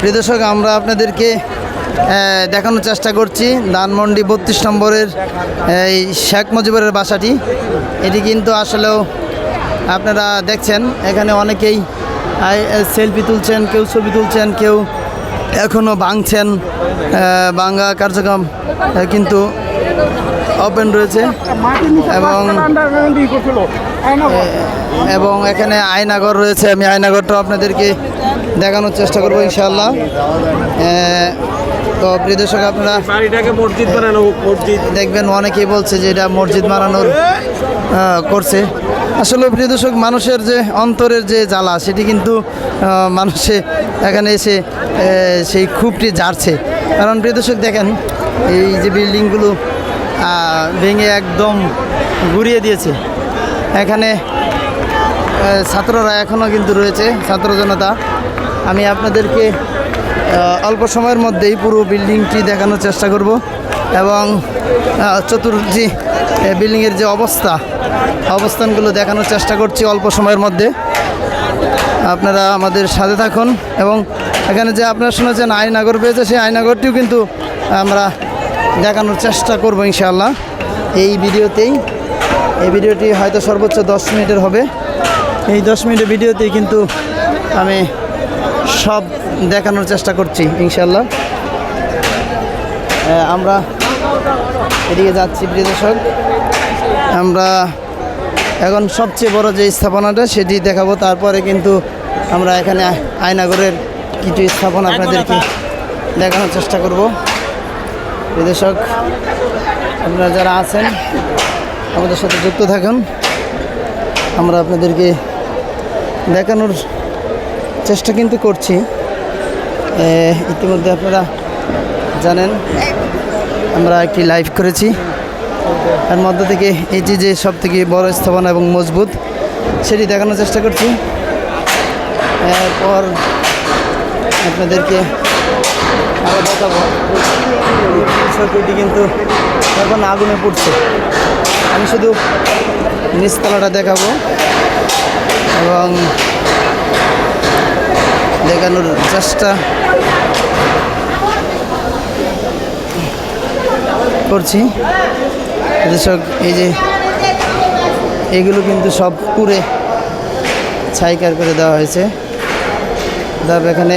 প্রিয় দর্শক আমরা আপনাদেরকে দেখানোর চেষ্টা করছি ধানমন্ডি বত্রিশ নম্বরের এই শেখ মুজিবুরের বাসাটি। এটি কিন্তু আসলেও আপনারা দেখছেন এখানে অনেকেই সেলফি তুলছেন কেউ ছবি তুলছেন কেউ এখনও ভাঙছেন আহ, ভাঙা কার্যক্রম কিন্তু ওপেন রয়েছে। এবং এবং এখানে আয়নাগর রয়েছে। আমি আয়নাগরটাও আপনাদেরকে দেখানোর চেষ্টা করব ইনশাল্লাহ তো প্রিয় দর্শক আপনারা মসজিদ বানানো মসজিদ। দেখবেন অনেকেই বলছে যে এটা মসজিদ বানানোর করছে। আসলে প্রিয় দর্শক মানুষের যে অন্তরের যে জ্বালা সেটি কিন্তু মানুষে এখানে এসে সেই খুবটি জারছে কারণ প্রিয় দর্শক দেখেন এই যে বিল্ডিংগুলো ভেঙে একদম ঘুরিয়ে দিয়েছে। এখানে ছাত্ররা এখনও কিন্তু রয়েছে, ছাত্র জনতা। আমি আপনাদেরকে অল্প সময়ের মধ্যেই পুরো বিল্ডিংটি দেখানোর চেষ্টা করব এবং চতুর্থী বিল্ডিংয়ের যে অবস্থা, অবস্থানগুলো দেখানোর চেষ্টা করছি অল্প সময়ের মধ্যে। আপনারা আমাদের সাথে থাকুন এবং এখানে যে আপনারা শুনেছেন আয়নাগর পেয়েছে সেই আয়নাগরটিও কিন্তু আমরা দেখানোর চেষ্টা করব ইনশাআল্লাহ। এই ভিডিওতেই, এই ভিডিওটি হয়তো সর্বোচ্চ দশ মিনিটের হবে। এই দশ মিনিটের ভিডিওতেই কিন্তু আমি সব দেখানোর চেষ্টা করছি ইনশাল্লাহ আমরা এদিকে যাচ্ছি, প্রিয় দর্শক। আমরা এখন সবচেয়ে বড় যে স্থাপনাটা, সেটি দেখাবো। তারপরে কিন্তু আমরা এখানে আয়নাগরের কিছু স্থাপনা আপনাদেরকে দেখানোর চেষ্টা করব। দর্শক, আপনারা যারা আছেন, আমাদের সাথে যুক্ত থাকুন। আমরা আপনাদেরকে দেখানোর চেষ্টা কিন্তু করছি। ইতিমধ্যে আপনারা জানেন, আমরা একটি লাইভ করেছি। তার মধ্য থেকে এটি যে সব থেকে বড় স্থাপনা এবং মজবুত, সেটি দেখানোর চেষ্টা করছি। এরপর আপনাদেরকে আরও দেখাবো। কিন্তু এখন আগুনে পড়ছে। আমি শুধু নিচতলাটা দেখাবো। এবং দেখানোর চেষ্টা করছি। দর্শক, এই যে এগুলো কিন্তু সব পুরে ছাইকার করে দেওয়া হয়েছে। তারপর এখানে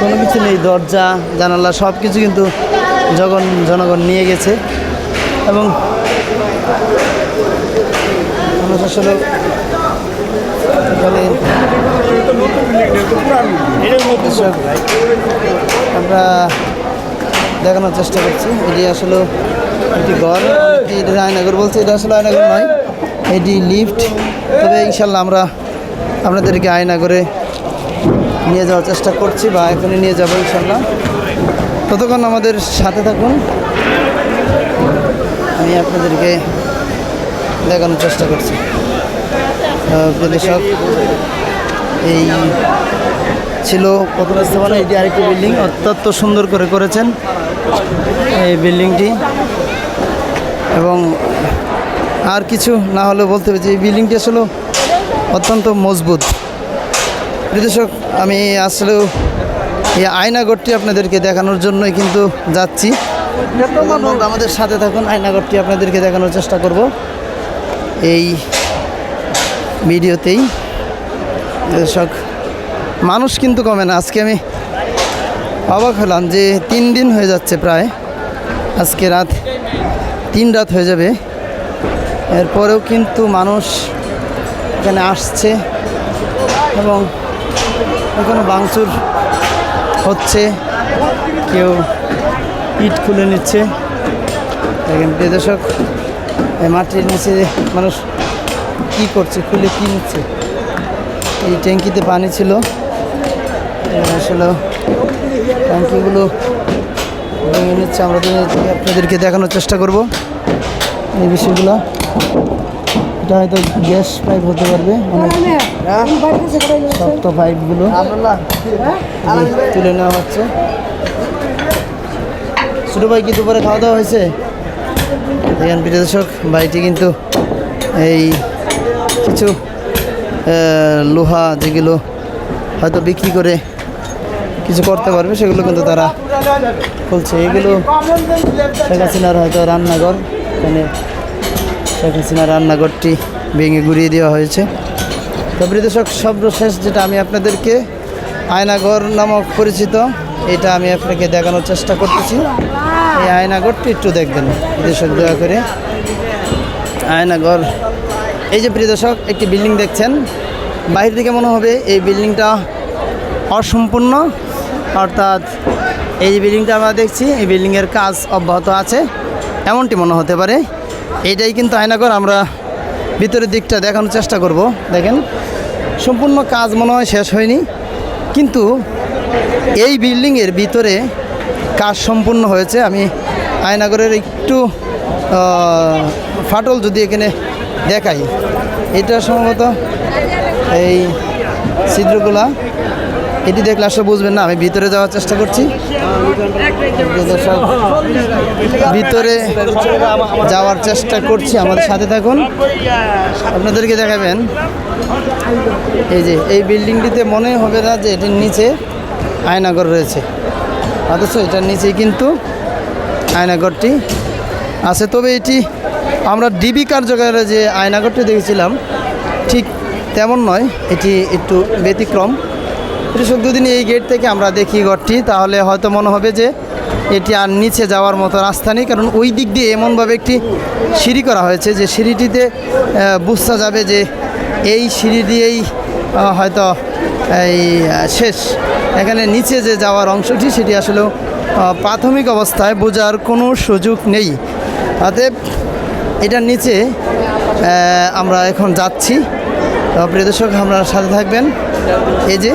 কোনো কিছু নেই, দরজা, জানালা সব কিছু কিন্তু জগন, জনগণ নিয়ে গেছে। এবং মানুষ আসলে এখানে আমরা দেখানোর চেষ্টা করছি। এটি আসলে একটি ঘর। অনেকে এটা আয়নাগর বলছে, এটা আসলে আয়নাগর নয়, এটি লিফট। তবে ইনশাল্লাহ আমরা আপনাদেরকে আয়নাগরে নিয়ে যাওয়ার চেষ্টা করছি বা এখনই নিয়ে যাব ইনশাল্লাহ ততক্ষণ আমাদের সাথে থাকুন। আমি আপনাদেরকে দেখানোর চেষ্টা করছি। দর্শক, এই ছিল প্রথম স্থাপনা, এটি আরেকটি বিল্ডিং অত্যন্ত সুন্দর করে করেছেন এই বিল্ডিংটি। এবং আর কিছু না হলেও বলতে হবে যে এই বিল্ডিংটি আসলে অত্যন্ত মজবুত। বিদেশক আমি আসলেও এই আয়নাগরটি আপনাদেরকে দেখানোর জন্যই কিন্তু যাচ্ছি। আমাদের সাথে থাকুন আয়নাগরটি আপনাদেরকে দেখানোর চেষ্টা করব। এই ভিডিওতেই। দর্শক, মানুষ কিন্তু কমে না। আজকে আমি অবাক হলাম যে তিন দিন হয়ে যাচ্ছে প্রায়। আজকে রাত তিন রাত হয়ে যাবে। এরপরেও কিন্তু মানুষ এখানে আসছে এবং এখানে বাংচুর হচ্ছে। কেউ ইট খুলে নিচ্ছে। দেখেন দর্শক মাটির নিচে মানুষ কী করছে খুলে কী নিচ্ছে? এই ট্যাঙ্কিতে পানি ছিল। আসলে ট্যাঙ্কিগুলো ভেঙে নিচ্ছে। আমরা আপনাদেরকে দেখানোর চেষ্টা করব এই বিষয়গুলো। এটা হয়তো গ্যাস পাইপ হতে পারবে। অনেক শক্ত পাইপগুলো তুলে নেওয়া হচ্ছে। ছোটো ভাই কি দুপুরে খাওয়া দাওয়া হয়েছে? দেখেন প্রিয় দর্শক বাড়িটি কিন্তু এই কিছু লোহা যেগুলো হয়তো বিক্রি করে কিছু করতে পারবে, সেগুলো কিন্তু তারা খুলছে। এগুলো শেখ হাসিনার হয়তো রান্নাঘর, এখানে শেখ হাসিনার রান্নাঘরটি ভেঙে গুড়িয়ে দেওয়া হয়েছে। তো বিদেশক সর্বশেষ যেটা আমি আপনাদেরকে, আয়নাঘর নামক পরিচিত, এটা আমি আপনাকে দেখানোর চেষ্টা করতেছি। এই আয়নাঘরটি একটু দেখবেন। বিদেশক দয়া করে আয়নাঘর এই যে প্রিয় দর্শক, একটি বিল্ডিং দেখছেন। বাহির থেকে মনে হবে এই বিল্ডিংটা অসম্পূর্ণ। অর্থাৎ এই যে বিল্ডিংটা আমরা দেখছি, এই বিল্ডিংয়ের কাজ অব্যাহত আছে। এমনটি মনে হতে পারে। এইটাই কিন্তু আয়নাঘর, আমরা ভিতরের দিকটা দেখানোর চেষ্টা করব। দেখেন, সম্পূর্ণ কাজ মনে হয় শেষ হয়নি। কিন্তু এই বিল্ডিংয়ের ভিতরে কাজ সম্পূর্ণ হয়েছে। আমি আয়নাগরের একটু ফাটল যদি এখানে দেখাই। এটা সম্ভবত এই ছিদ্রগুলা। এটি দেখলে আসলে বুঝবেন না, আমি ভিতরে যাওয়ার চেষ্টা করছি। ভিতরে যাওয়ার চেষ্টা করছি, আমাদের সাথে থাকুন। আপনাদেরকে দেখাবেন। এই যে, এই বিল্ডিংটিতে মনে হবে না যে এটির নিচে আয়নাঘর রয়েছে। অথচ এটার নিচে কিন্তু আয়নাঘরটি। আছে তবে এটি আমরা ডিবি কার্যকরে যে আয়নাগরটি দেখেছিলাম ঠিক তেমন নয় এটি একটু ব্যতিক্রম। কৃষক দুদিন এই গেট থেকে আমরা দেখি ঘরটি তাহলে হয়তো মনে হবে যে এটি আর নিচে যাওয়ার মতো রাস্তা নেই কারণ ওই দিক দিয়ে এমনভাবে একটি সিঁড়ি করা হয়েছে যে সিঁড়িটিতে আহ, বোঝা যাবে যে এই সিঁড়ি দিয়েই হয়তো এই শেষ। এখানে নিচে যে যাওয়ার অংশটি সেটি আসলেও আহ, প্রাথমিক অবস্থায় বোঝার কোনো সুযোগ নেই। অতএব এটার নিচে আমরা এখন যাচ্ছি। প্রিয় দর্শক আমরা সাথে থাকবেন। এই যে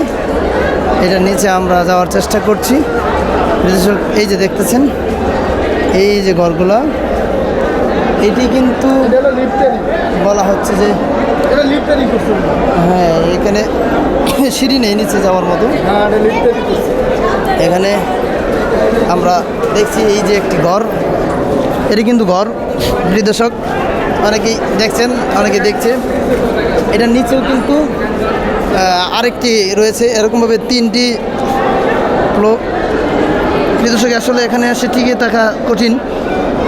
এটার নিচে আমরা যাওয়ার চেষ্টা করছি। প্রিয় দর্শক এই যে দেখতেছেন এই যে ঘরগুলো এটি কিন্তু বলা হচ্ছে যে হ্যাঁ এখানে সিঁড়ি নেই নিচে যাওয়ার মতো। এখানে আমরা দেখছি এই যে একটি ঘর। এটি কিন্তু ঘর দর্শক। অনেকেই দেখছেন অনেকে দেখছে। এটার নিচেও কিন্তু আরেকটি রয়েছে। এরকমভাবে তিনটি ফ্লো প্রিয় দর্শক, আসলে এখানে এসে টিকে থাকা কঠিন।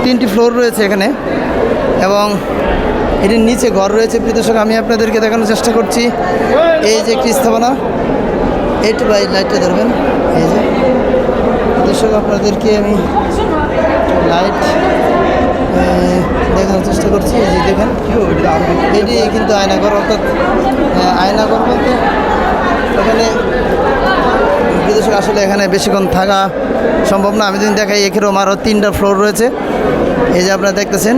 তিনটি ফ্লোর রয়েছে এখানে। এবং এটির নিচে ঘর রয়েছে দর্শক। আমি আপনাদেরকে দেখানোর চেষ্টা করছি। এই যে একটি স্থাপনা এইটু বাই লাইটটা ধরবেন। এই যে দর্শক, আপনাদেরকে আমি লাইট দেখানোর চেষ্টা করছি যে দেখেন, এটি কিন্তু আয়নাঘর অর্থাৎ আয়নাঘর বলতে এখানে বিদেশে আসলে এখানে বেশিক্ষণ থাকা সম্ভব না। আমি যদি দেখাই, এখানেও আরও তিনটা ফ্লোর রয়েছে। এই যে আপনারা দেখতেছেন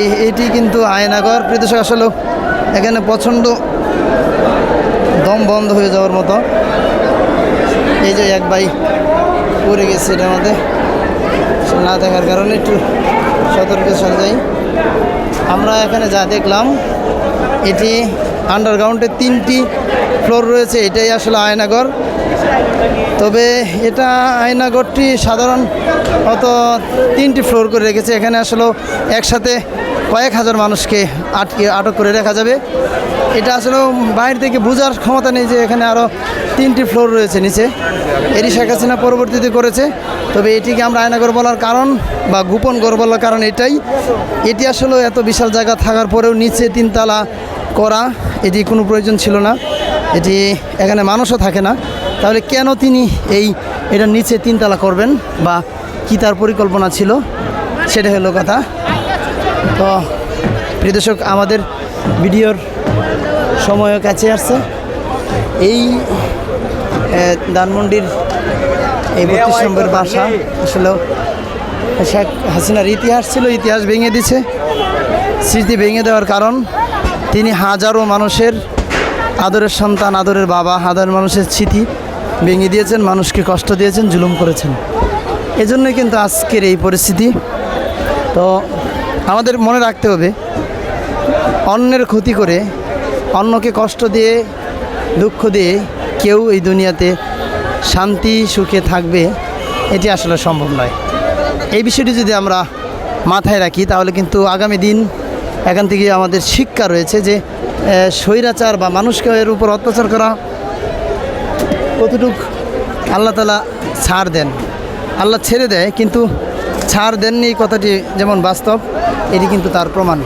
এই এইটি কিন্তু আয়নাঘর প্রদেশক আসলে এখানে প্রচণ্ড দম বন্ধ হয়ে যাওয়ার মতো। এই যে এক ভাই পড়ে গেছে এটার মধ্যে। না দেখার কারণে একটু সতর্ক সঞ্জয় আমরা এখানে যা দেখলাম, এটি আন্ডারগ্রাউন্ডে তিনটি ফ্লোর রয়েছে, এটাই আসলে আয়নাগর। তবে এটা আয়নাগরটি সাধারণ অত তিনটি ফ্লোর করে রেখেছে, এখানে আসলে একসাথে কয়েক হাজার মানুষকে আটকে আটক করে রাখা যাবে। এটা আসলে বাইরে থেকে বোঝার ক্ষমতা নেই যে এখানে আরও তিনটি ফ্লোর রয়েছে নিচে। এটি শেখ হাসিনা পরবর্তীতে করেছে। তবে এটিকে আমরা আয়নাঘর বলার কারণ বা গোপন ঘর বলার কারণ এটাই। এটি আসলে এত বিশাল জায়গা থাকার পরেও নিচে তিনতলা করা, এটি কোনো প্রয়োজন ছিল না। এটি এখানে মানুষও থাকে না। তাহলে কেন তিনি এই এটার নিচে তিনতলা করবেন বা কী তার পরিকল্পনা ছিল? সেটা হলো কথা। তো, প্রিয় দর্শক, আমাদের ভিডিওর সময়ও কাছে আসছে। এই ধানমন্ডির এই বত্রিশ নম্বর বাসা, আসলে শেখ হাসিনার ইতিহাস ছিল, ইতিহাস ভেঙে দিছে, স্মৃতি ভেঙে দেওয়ার কারণ, তিনি হাজারো মানুষের আদরের সন্তান, আদরের বাবা, হাজার মানুষের স্মৃতি ভেঙে দিয়েছেন, মানুষকে কষ্ট দিয়েছেন, জুলুম করেছেন। এজন্যই কিন্তু আজকের এই পরিস্থিতি। তো আমাদের মনে রাখতে হবে, অন্যের ক্ষতি করে, অন্যকে কষ্ট দিয়ে, দুঃখ দিয়ে কেউ এই দুনিয়াতে শান্তি, সুখে থাকবে, এটি আসলে সম্ভব নয়। এই বিষয়টি যদি আমরা মাথায় রাখি, তাহলে কিন্তু আগামী দিন এখান থেকে আমাদের শিক্ষা রয়েছে যে স্বৈরাচার বা মানুষকে এর উপর অত্যাচার করা কতটুক আল্লাহ তালা ছাড় দেন। আল্লাহ ছেড়ে দেয়, কিন্তু ছাড় দেননি কথাটি যেমন বাস্তব এটি কিন্তু তার প্রমাণ।